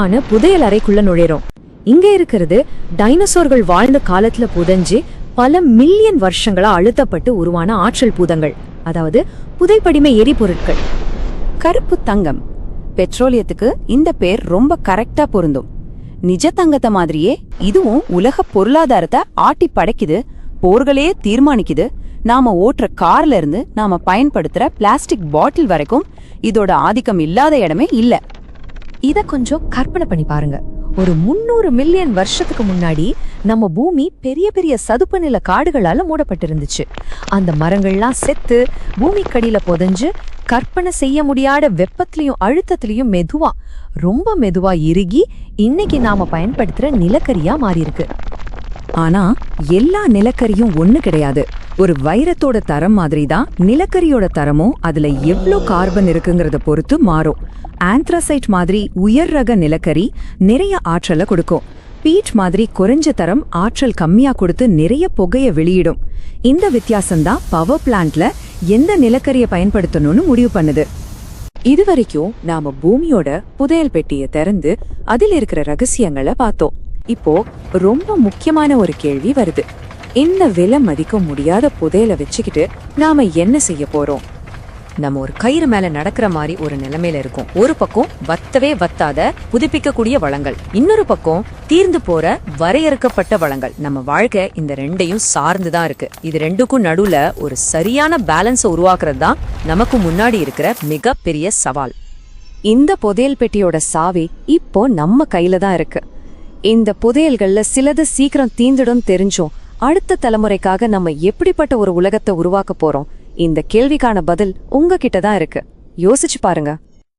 ஆன புதையல் அறைக்குள்ள நுழைறோம். இங்க இருக்கிறது டைனோசோர்கள் வாழ்ந்த காலத்துல புதைஞ்சு பல மில்லியன் வருஷங்களா அழுத்தப்பட்டு உருவான ஆற்றல் பூதங்கள் அதாவது புதைப்படிமை எரிபொருட்கள். கருப்பு தங்கம் பெட்ரோலியத்துக்கு இந்த பேர் ரொம்ப கரெக்டா பொருந்தும். நிஜ தங்கத்தை மாதிரியே இதுவும் உலக பொருளாதாரத்தை ஆட்டி படைக்குது போர்களையே தீர்மானிக்குது. நாம ஓட்டுற கார்ல இருந்து நாம பயன்படுத்துற பிளாஸ்டிக் பாட்டில் வரைக்கும் இதோட ஆதிக்கம் இல்லாத இடமே இல்லை. இத கொஞ்சம் கற்பனை பண்ணி பாருங்க. ஒரு முன்னூறு மில்லியன் வருஷத்துக்கு முன்னாடி நம்ம பூமி பெரிய பெரிய சதுப்பு நில காடுகளால மூடப்பட்டிருந்துச்சு. அந்த மரங்கள்லாம் செத்து பூமிக்கடியில புதைஞ்சு கற்பனை செய்ய முடியாத வெப்பத்திலையும் அழுத்தத்திலையும் மெதுவா ரொம்ப மெதுவா இறுகி இன்னைக்கு நாம பயன்படுத்துற நிலக்கரியா மாறியிருக்கு. ஆனா எல்லா நிலக்கரியும் ஒண்ணு கிடையாது. ஒரு வைரத்தோட தரம் மாதிரி தான் நிலக்கரியோட தரமும் அதுல எவ்வளோ கார்பன் இருக்குங்கிறத பொறுத்து மாறும். ஆந்த்ரசைட் மாதிரி உயர் ரக நிலக்கரி நிறைய ஆற்றலை கொடுக்கும். பீட் மாதிரி குறைஞ்ச தரம் ஆற்றல் கம்மியா கொடுத்து நிறைய புகைய வெளியிடும். இந்த வித்தியாசம்தான் பவர் பிளான்ட்ல எந்த நிலக்கரியை பயன்படுத்தணும்னு முடிவு பண்ணுது. இதுவரைக்கும் நாம பூமியோட புதையல் பெட்டியை திறந்து அதில் இருக்கிற ரகசியங்களை பார்த்தோம். இப்போ ரொம்ப முக்கியமான ஒரு கேள்வி வருது. இந்த விலை மதிக்க முடியாத புதையலை வச்சுக்கிட்டு நாம என்ன செய்ய போறோம்? நம்ம ஒரு கயிறு மேல நடக்கிற மாதிரி ஒரு நிலைமையில இருக்கும். ஒரு பக்கம் வத்தவே வத்தாத புதுப்பிக்கக்கூடிய வளங்கள். இன்னொரு பக்கம் தீர்ந்து போற வரையறுக்கப்பட்ட வளங்கள். நம்ம வாழ்க்கை இந்த ரெண்டையும் சார்ந்து தான் இருக்கு. இது ரெண்டுக்கும் நடுவுல ஒரு சரியான பேலன்ஸை உருவாக்குறது தான் நமக்கு முன்னாடி இருக்கிற மிகப்பெரிய சவால். இந்த புதையல் பெட்டியோட சாவி இப்போ நம்ம கையில தான் இருக்கு. இந்த புதையல்கள்ல சிலது சீக்கிரம் தீந்துடும் தெரிஞ்சும். அடுத்த தலைமுறைக்காக நம்ம எப்படிப்பட்ட ஒரு உலகத்தை உருவாக்க போறோம்? இந்த கேள்விக்கான பதில் உங்ககிட்ட தான் இருக்கு. யோசிச்சு பாருங்க.